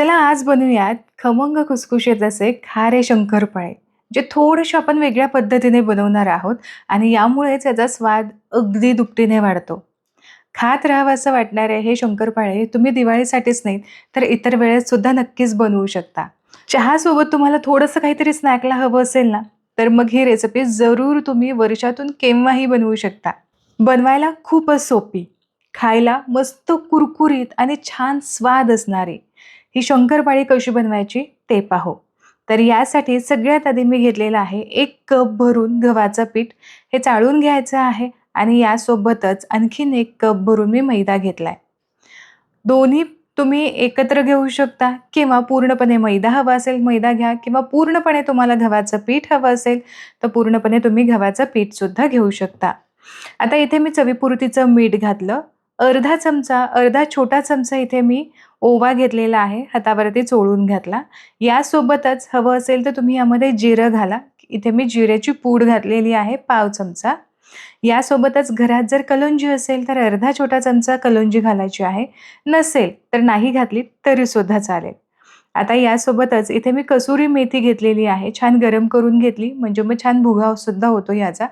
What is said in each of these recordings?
चला आज बनवूयात खमंग खुसखुशीत असे खारे शंकरपाळे जे थोडेसे आपण वेगळ्या पद्धतीने बनवणार आहोत आणि यामुळेच याचा स्वाद अगदी दुपटीने वाढतो. खात राहावं असं वाटणारे हे शंकरपाळे तुम्ही दिवाळीसाठीच नाही तर इतर वेळेस सुद्धा नक्कीच बनवू शकता. चहासोबत तुम्हाला थोडंसं काहीतरी स्नॅकला हवं असेल ना तर मग ही रेसिपी जरूर तुम्ही वर्षातून केव्हाही बनवू शकता. बनवायला खूपच सोपी खायला मस्त कुरकुरीत आणि छान स्वाद असणारी ही शंकरपाळी कशी बनवायची ते पाहू. तर यासाठी सगळ्यात आधी मी घेतलेलं आहे एक कप भरून गव्हाचं पीठ. हे चाळून घ्यायचं आहे आणि यासोबतच आणखीन एक कप भरून मी मैदा घेतला आहे दोन्ही तुम्ही एकत्र घेऊ शकता किंवा पूर्णपणे मैदा हवा असेल मैदा घ्या किंवा पूर्णपणे तुम्हाला गव्हाचं पीठ हवं असेल तर पूर्णपणे तुम्ही गव्हाचं पीठसुद्धा घेऊ शकता. आता इथे मी चवीपुरतीचं मीठ घातलं. अर्धा चमचा अर्धा छोटा चमचा इथे मी ओवा घेतलेला आहे हातावरती चोळून घातला. यासोबतच हवं असेल तर तुम्ही यामध्ये जिरं घाला. इथे मी जिऱ्याची पूड घातलेली आहे पाव चमचा. यासोबतच घरात जर कलोंजी असेल तर अर्धा छोटा चमचा कलोंजी घालायची आहे. नसेल तर नाही घातली तरीसुद्धा चालेल. आता यासोबतच इथे मी कसुरी मेथी घेतलेली आहे छान गरम करून घेतली. म्हणजे मग छान भुगावसुद्धा होतो याचा.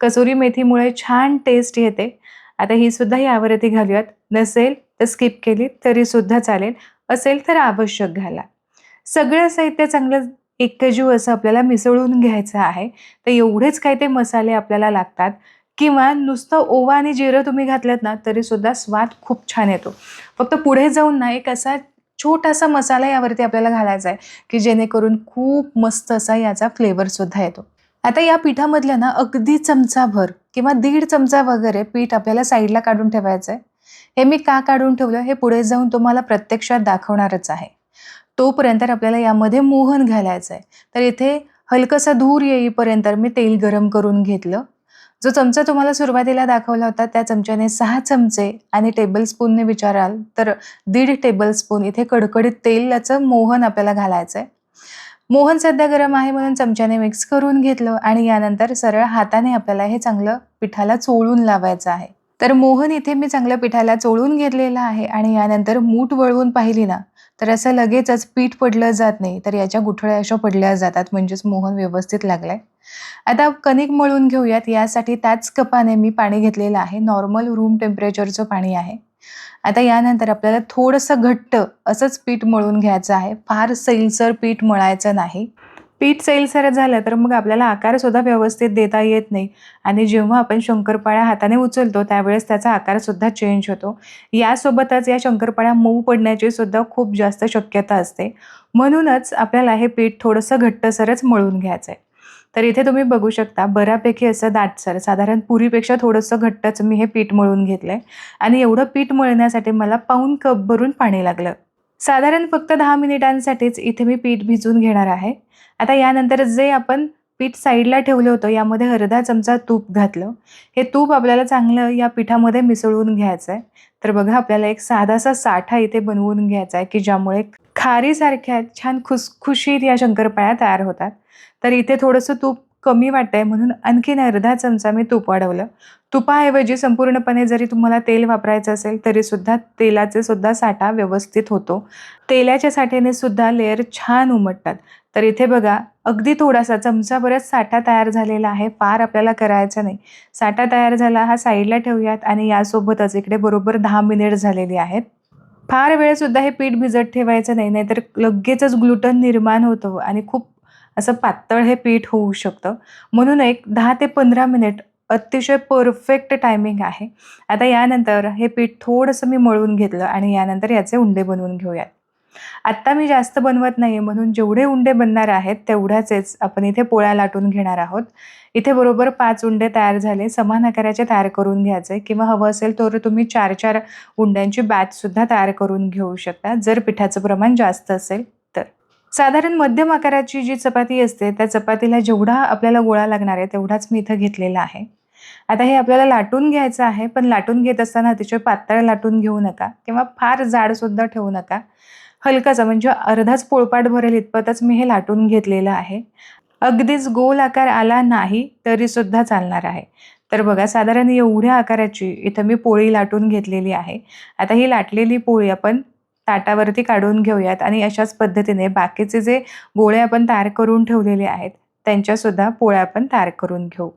कसुरी मेथीमुळे छान टेस्ट येते. आता ही सुद्धा यावरती घालूयात. नसेल तर स्किप केली तरी सुद्धा चालेल. असेल तर आवश्यक घाला सगळं साहित्य चांगलं एकजीव असं आपल्याला मिसळून घ्यायचं आहे. तर एवढेच काही ते मसाले आपल्याला लागतात. किंवा नुसतं ओवा आणि जिरं तुम्ही घातल्यात ना तरी सुद्धा स्वाद खूप छान येतो. फक्त पुढे जाऊन ना एक असा छोटासा मसाला यावरती आपल्याला घालायचा आहे की जेणेकरून खूप मस्त असा याचा फ्लेवरसुद्धा येतो. आता या पिठामधल्या ना अगदी चमचाभर किंवा दीड चमचा वगैरे पीठ आपल्याला साईडला काढून ठेवायचं आहे. हे मी का काढून ठेवलं हे पुढे जाऊन तुम्हाला प्रत्यक्षात दाखवणारच आहे. तोपर्यंत आपल्याला यामध्ये मोहन घालायचं आहे. तर इथे हलकसा धूर येईपर्यंत मी तेल गरम करून घेतलं. जो चमचा तुम्हाला सुरुवातीला दाखवला होता त्या चमच्याने सहा चमचे आणि टेबलस्पूनने विचाराल तर दीड टेबलस्पून इथे कडकडीत तेलाचं मोहन आपल्याला घालायचं आहे. मोहन सध्या गरम आहे म्हणून चमच्याने मिक्स करून घेतलं आणि यानंतर सरळ हाताने आपल्याला हे चांगलं पिठाला चोळून लावायचं आहे. तर मोहन इथे मी चांगलं पिठाला चोळून घेतलेलं आहे आणि यानंतर मूठ वळवून पाहिली ना तर असं लगेचच पीठ पडलं जात नाही तर याच्या गुठळ्या अशा पडल्या जातात म्हणजेच मोहन व्यवस्थित लागलाय. आता कणिक मळून घेऊयात यासाठी त्याच कपाने मी पाणी घेतलेलं आहे नॉर्मल रूम टेम्परेचरचं पाणी आहे. आता यानंतर आपल्याला थोडंसं घट्ट असंच पीठ मळून घ्यायचं आहे. फार सैलसर पीठ मळायचं नाही. पीठ सैलसर झालं तर मग आपल्याला आकारसुद्धा व्यवस्थित देता येत नाही. आणि जेव्हा आपण शंकरपाळ्या हाताने उचलतो त्यावेळेस त्याचा आकारसुद्धा चेंज होतो. यासोबतच या शंकरपाळ्या मऊ पडण्याची सुद्धा खूप जास्त शक्यता असते. म्हणूनच आपल्याला हे पीठ थोडंसं घट्टसरच मळून घ्यायचं आहे तर इथे तुम्ही बघू शकता बऱ्यापैकी असं दाटसर साधारण पुरीपेक्षा थोडंसं घट्टच मी हे पीठ मळून घेतलं आहे आणि एवढं पीठ मळण्यासाठी मला पाऊन कप भरून पाणी लागलं. साधारण फक्त दहा मिनिटांसाठीच इथे मी पीठ भिजवून घेणार आहे. आता यानंतर जे आपण पीठ साईडला ठेवलं होतं यामध्ये अर्धा चमचा तूप घातलं. हे तूप आपल्याला चांगलं या पिठामध्ये मिसळून घ्यायचं आहे तर बघा आपल्याला एक साधासा साठा इथे बनवून घ्यायचा आहे की ज्यामुळे खारीसारख्या छान खुसखुशीत या शंकरपाळ्या तयार होतात. तर इथे थोडंसं तूप कमी वाटतंय म्हणून आणखीन अर्धा चमचा मी तूप वाढवलं. तुपाऐवजी संपूर्णपणे जरी तुम्हाला तेल वापरायचं असेल तरी सुद्धा तेलाचे सुद्धा साठा व्यवस्थित होतो. तेलाच्या साठ्याने सुद्धा लेअर छान उमटतात. तर इथे बघा अगदी थोडासा चमचा बरंच साठा तयार झालेला आहे. फार आपल्याला करायचा नाही. साठा तयार झाला हा साईडला ठेवूयात आणि यासोबतच इकडे बरोबर दहा मिनिट झालेली आहेत. फार वेळसुद्धा हे पीठ भिजत ठेवायचं नाही नाहीतर लगेचच ग्लुटन निर्माण होतं आणि खूप असं पातळ हे पीठ होऊ शकतं. म्हणून एक दहा ते पंधरा मिनिट अतिशय परफेक्ट टायमिंग आहे. आता यानंतर हे पीठ थोडंसं मी मळून घेतलं आणि यानंतर याचे उंडे बनवून घेऊयात. आत्ता मी जास्त बनवत नाही म्हणून जेवढे उंडे बनणार आहेत तेवढ्याचेच आपण इथे पोळ्या लाटून घेणार आहोत. इथे बरोबर पाच उंडे तयार झाले. समान आकाराचे तयार करून घ्यायचे. किंवा हवं असेल तर तुम्ही चार चार उंड्यांची बॅचसुद्धा तयार करून घेऊ शकता. जर पिठाचं प्रमाण जास्त असेल साधारण मध्यम आकाराची जी चपाती असते त्या चपातीला जेवढा आपल्याला गोळा लागणार आहे तेवढाच मी इथं घेतलेला आहे. आता हे आपल्याला लाटून घ्यायचं आहे पण लाटून घेत असताना अतिशय पातळ लाटून घेऊ नका किंवा फार जाडसुद्धा ठेवू नका. हलकाचा म्हणजे अर्धाच पोळपाट भरेल इतपतच मी हे लाटून घेतलेलं आहे. अगदीच गोल आकार आला नाही तरी सुद्धा चालणार आहे. तर बघा साधारण एवढ्या आकाराची इथं मी पोळी लाटून घेतलेली आहे. आता ही लाटलेली पोळी आपण ताटावरती काढून घेऊयात आणि अशाच पद्धतीने बाकीचे जे गोळे आपण तयार करून ठेवलेले आहेत त्यांच्यासुद्धा पोळ्या आपण तयार करून घेऊ.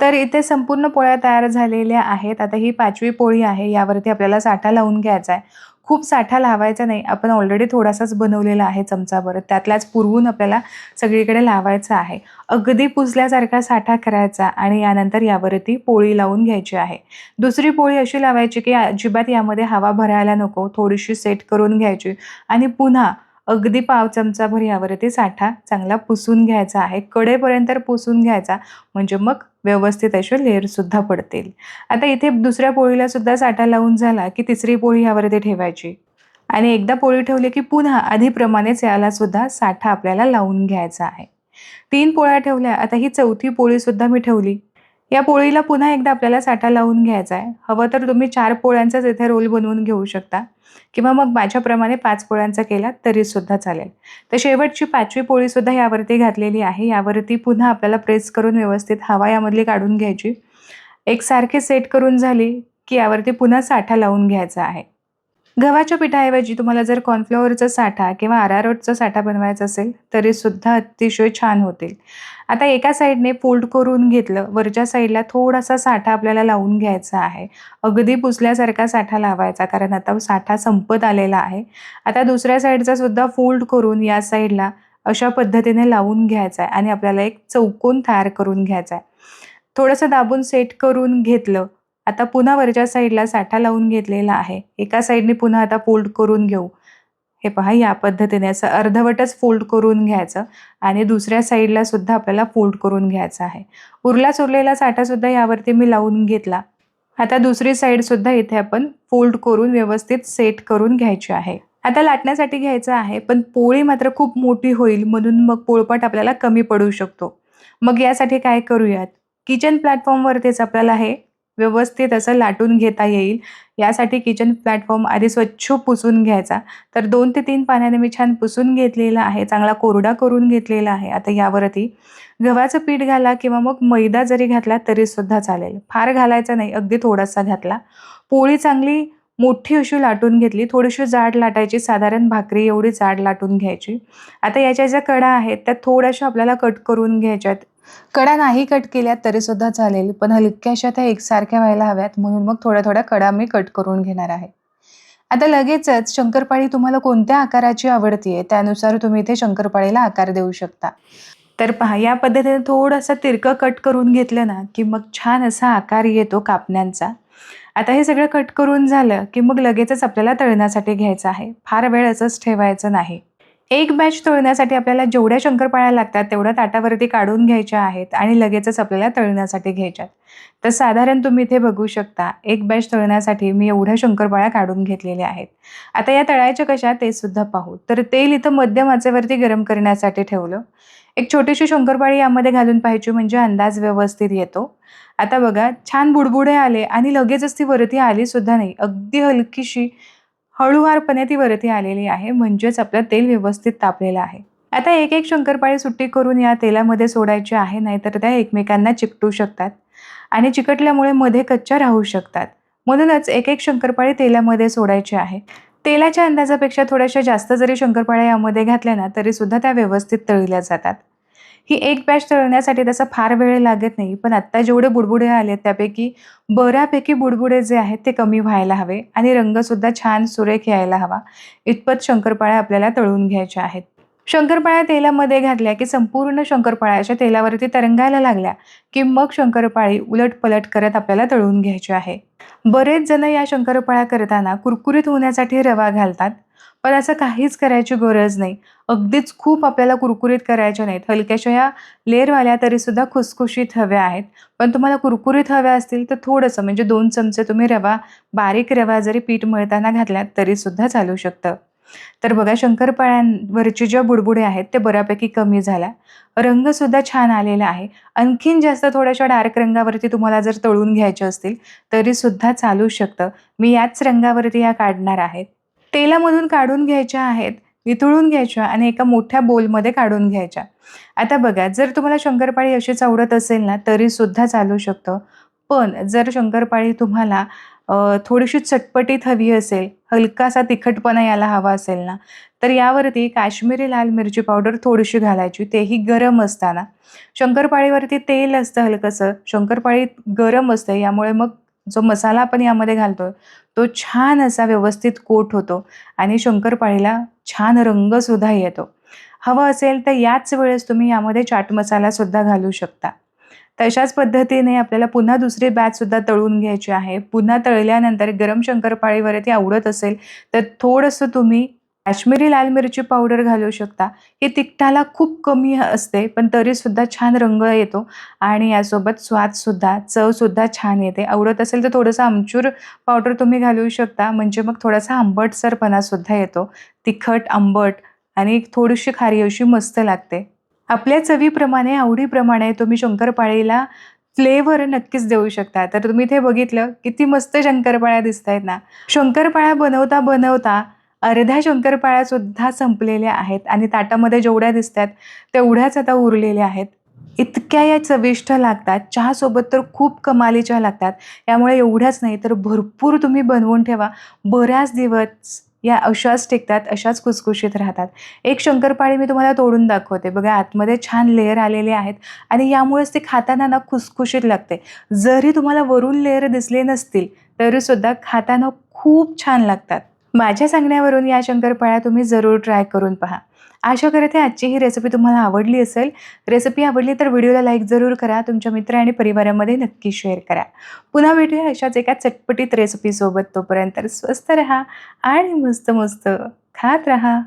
तर इथे संपूर्ण पोळ्या तयार झालेल्या आहेत. आता ही पाचवी पोळी आहे. यावरती आपल्याला साठा लावून घ्यायचा आहे. खूप साठा लावायचा नाही. आपण ऑलरेडी थोडासाच बनवलेला आहे चमचाभर त्यातलाच पुरवून आपल्याला सगळीकडे लावायचा आहे. अगदी पुजल्यासारखा साठा करायचा आणि यानंतर यावरती पोळी लावून घ्यायची आहे. दुसरी पोळी अशी लावायची की अजिबात यामध्ये हवा भरायला नको. थोडीशी सेट करून घ्यायची आणि पुन्हा अगदी पाव चमचाभर यावरती साठा चांगला पुसून घ्यायचा आहे. कडेपर्यंत पुसून घ्यायचा. म्हणजे मग व्यवस्थित असे लेअरसुद्धा पडतील. आता इथे दुसऱ्या पोळीला सुद्धा साठा लावून झाला की तिसरी पोळी यावरती ठेवायची. आणि एकदा पोळी ठेवली की पुन्हा आधीप्रमाणेच याला सुद्धा साठा आपल्याला लावून घ्यायचा आहे. तीन पोळ्या ठेवल्या आता ही चौथी पोळी सुद्धा मी ठेवली. या पोळीला पुन्हा एकदा आपल्याला साठा लावून घ्यायचा आहे. हवं तर तुम्ही चार पोळ्यांचाच इथे रोल बनवून घेऊ शकता. किंवा मग माझ्याप्रमाणे पाच पोळ्यांचा केला तरी सुद्धा चालेल. तर शेवटची पाचवी पोळी सुद्धा यावरती घातलेली आहे. यावरती पुन्हा आपल्याला प्रेस करून व्यवस्थित हवा यामधली काढून घ्यायची. एकसारखी सेट करून झाली की यावरती पुन्हा साठा लावून घ्यायचा आहे. गव्हाच्या पिठाऐवजी तुम्हाला जर कॉर्नफ्लॉवरचा साठा किंवा आरारोटचा साठा बनवायचा असेल तरी सुद्धा अतिशय छान होतील. आता एका साईडने फोल्ड करून घेतलं वरच्या साईडला थोडासा साठा आपल्याला लावून घ्यायचा आहे. अगदी पुसल्यासारखा साठा लावायचा कारण आता साठा संपत आलेला आहे. आता दुसऱ्या साईडचा सुद्धा फोल्ड करून या साईडला अशा पद्धतीने लावून घ्यायचा आहे आणि आपल्याला एक चौकोन तयार करून घ्यायचा आहे. थोडंसं दाबून सेट करून घेतलं आता पुन्हा वरच्या साईडला साठा लावून घेतलेला आहे. एका साईडने पुन्हा आता फोल्ड करून घेऊ. हे पहा या पद्धतीने असं अर्धवटच फोल्ड करून घ्यायचं आणि दुसऱ्या साईडला सुद्धा आपल्याला फोल्ड करून घ्यायचं आहे. उरला चुरलेला साठा सुद्धा यावरती मी लावून घेतला. आता दुसरी साईड सुद्धा इथे आपण फोल्ड करून व्यवस्थित सेट करून घ्यायची आहे. आता लाटण्यासाठी घ्यायचं आहे पण पोळी मात्र खूप मोठी होईल म्हणून मग पोळपाट आपल्याला कमी पडू शकतो. मग यासाठी काय करूयात? किचन प्लॅटफॉर्मवरतीच आपल्याला हे व्यवस्थित असं लाटून घेता येईल. यासाठी किचन प्लॅटफॉर्म आधी स्वच्छ पुसून घ्यायचा. तर दोन ते तीन पाण्याने मी छान पुसून घेतलेला आहे. चांगला कोरडा करून घेतलेला आहे. आता यावरती गव्हाचं पीठ घाला किंवा मग मैदा जरी घातला तरी सुद्धा चालेल. फार घालायचा नाही. अगदी थोडासा घातला. पोळी चांगली मोठी अशी लाटून घेतली. थोडीशी जाड लाटायची. साधारण भाकरी एवढी जाड लाटून घ्यायची. आता याच्या ज्या कडा आहेत त्या थोड्याशा आपल्याला कट करून घ्यायच्यात कडा नाही कट केल्या तरी सुद्धा चालेल. पण हलक्याशा त्या एकसारख्या व्हायला हव्यात म्हणून मग थोड्या थोड्या कडा मी कट करून घेणार आहे. आता लगेचच शंकरपाळी तुम्हाला कोणत्या आकाराची आवडतीये? त्यानुसार तुम्ही इथे शंकरपाळीला आकार देऊ शकता. तर पहा या पद्धतीने थोडंसं तिरकं कट करून घेतलं ना की मग छान असा आकार येतो कापण्यांचा. आता हे सगळं कट करून झालं की मग लगेचच आपल्याला तळण्यासाठी घ्यायचं आहे. फार वेळ असंच ठेवायचं नाही. एक बॅच तळण्यासाठी आपल्याला जेवढ्या शंकरपाळ्या लागतात तेवढ्या ताटावरती काढून घ्यायच्या आहेत आणि लगेचच आपल्याला तळण्यासाठी घ्यायच्यात. तर साधारण तुम्ही इथे बघू शकता एक बॅच तळण्यासाठी मी एवढ्या शंकरपाळ्या काढून घेतलेल्या आहेत. आता या तळायच्या कशा ते सुद्धा पाहू. तर तेल इथं मध्यम आचेवरती गरम करण्यासाठी ठेवलं. एक छोटीशी शंकरपाळी यामध्ये घालून पाहायची म्हणजे अंदाज व्यवस्थित येतो. आता बघा छान बुडबुडे आले आणि लगेचच ती वरती आली सुद्धा नाही. अगदी हलकीशी हळूवारपणे ती वरती आलेली आहे. म्हणजेच आपलं तेल व्यवस्थित तापलेलं आहे. आता एक एक शंकरपाळी सुट्टी करून या तेलामध्ये सोडायची आहे नाहीतर त्या एकमेकांना चिकटू शकतात आणि चिकटल्यामुळे मध्ये कच्च्या राहू शकतात. म्हणूनच एक एक शंकरपाळी तेलामध्ये सोडायची आहे. तेलाच्या अंदाजापेक्षा थोड्याशा जास्त जरी शंकरपाळ्या यामध्ये घातल्या ना तरीसुद्धा त्या व्यवस्थित तळल्या जातात. ही एक बॅच तळण्यासाठी त्याचा फार वेळ लागत नाही. पण आत्ता जेवढे बुडबुडे आले त्यापैकी बऱ्यापैकी बुडबुडे जे आहेत ते कमी व्हायला हवे आणि रंगसुद्धा छान सुरेख यायला हवा. इतपत शंकरपाळ्या आपल्याला तळून घ्यायच्या आहेत. शंकरपाळ्या तेलामध्ये घातल्या की संपूर्ण शंकरपाळ्याच्या तेलावरती तरंगायला लागल्या की मग शंकरपाळी उलट पलट करत आपल्याला तळून घ्यायची आहे. बरेच जण या शंकरपाळ्या करताना कुरकुरीत होण्यासाठी रवा घालतात पण असं काहीच करायची गरज नाही. अगदीच खूप आपल्याला कुरकुरीत करायच्या नाहीत. हलक्याशा या लेअरवाल्या तरीसुद्धा खुसखुशीत हव्या आहेत. पण तुम्हाला कुरकुरीत हव्या असतील तर थोडंसं म्हणजे दोन चमचे तुम्ही रवा बारीक रवा जरी पीठ मळताना घातल्यात तरीसुद्धा चालू शकतं. तर बघा शंकरपाळ्यांवरचे ज्या बुडबुडे आहेत ते बऱ्यापैकी कमी झाल्या. रंगसुद्धा छान आलेला आहे. आणखीन जास्त थोड्याशा डार्क रंगावरती तुम्हाला जर तळून घ्यायचे असतील तरीसुद्धा चालू शकतं. मी याच रंगावरती या काढणार आहेत तेलामधून काढून घ्यायच्या आहेत वितळून घ्यायच्या आणि एका मोठ्या बोलमध्ये काढून घ्यायच्या आता बघा जर तुम्हाला शंकरपाळी अशीच आवडत असेल ना तरीसुद्धा चालू शकतं पण जर शंकरपाळी तुम्हाला थोडीशी चटपटीत हवी असेल, हलकासा तिखटपणा याला हवा असेल ना, तर यावरती काश्मीरी लाल मिरची पावडर थोडीशी घालायची, तेही गरम असताना. शंकरपाळीवरती तेल असतं हलकंसं, शंकरपाळी गरम असते, यामुळे मग जो मसाला आपण यामध्ये घालतो तो छान असा व्यवस्थित कोट होतो आणि शंकरपाळीला छान रंगसुद्धा येतो. हवं असेल तर याच वेळेस तुम्ही यामध्ये चाट मसालासुद्धा घालू शकता. तशाच पद्धतीने आपल्याला पुन्हा दुसरी बॅचसुद्धा तळून घ्यायची आहे. पुन्हा तळल्यानंतर गरम शंकरपाळीवरती आवडत असेल, तर थोडंसं तुम्ही काश्मीरी लाल मिरची पावडर घालू शकता. ही तिखटाला खूप कमी असते, पण तरीसुद्धा छान रंग येतो आणि यासोबत स्वादसुद्धा, चवसुद्धा छान येते. आवडत असेल तर थोडंसं आमचूर पावडर तुम्ही घालू शकता, म्हणजे मग थोडासा आंबटसरपणासुद्धा येतो. तिखट, आंबट आणि थोडीशी खारी अशी मस्त लागते. आपल्या चवीप्रमाणे, आवडीप्रमाणे तुम्ही शंकरपाळीला फ्लेवर नक्कीच देऊ शकता. तर तुम्ही इथे बघितलं किती मस्त शंकरपाळ्या दिसतायत ना. शंकरपाळ्या बनवता-बनवता अर्ध्या शंकरपाळ्यासुद्धा संपलेल्या आहेत आणि ताटामध्ये जेवढ्या दिसतात तेवढ्याच आता उरलेल्या आहेत. इतक्या या चविष्ट लागतात. चहासोबत तर खूप कमालीच्या लागतात. यामुळे एवढ्याच नाही तर भरपूर तुम्ही बनवून ठेवा. बऱ्याच दिवस या अशाच टिकतात, अशाच खुसखुशीत राहतात. एक शंकरपाळी मी तुम्हाला तोडून दाखवते. बघा आतमध्ये छान लेयर आलेले आहेत आणि यामुळेच ते खाताना ना खुसखुशीत लागते. जरी तुम्हाला वरून लेयर दिसले नसतील, तरीसुद्धा खाताना खूप छान लागतात. माझ्या सांगण्यावरून या शंकरपाळ्या तुम्ही जरूर ट्राय करून पहा. आशा करते आजची ही रेसिपी तुम्हाला आवडली असेल. रेसिपी आवडली तर व्हिडिओला लाईक जरूर करा. तुमच्या मित्र आणि परिवारामध्ये नक्की शेअर करा. पुन्हा भेटूया अशाच एका चटपटीत रेसिपीसोबत. तोपर्यंत स्वस्त रहा आणि मस्त-मस्त खात रहा.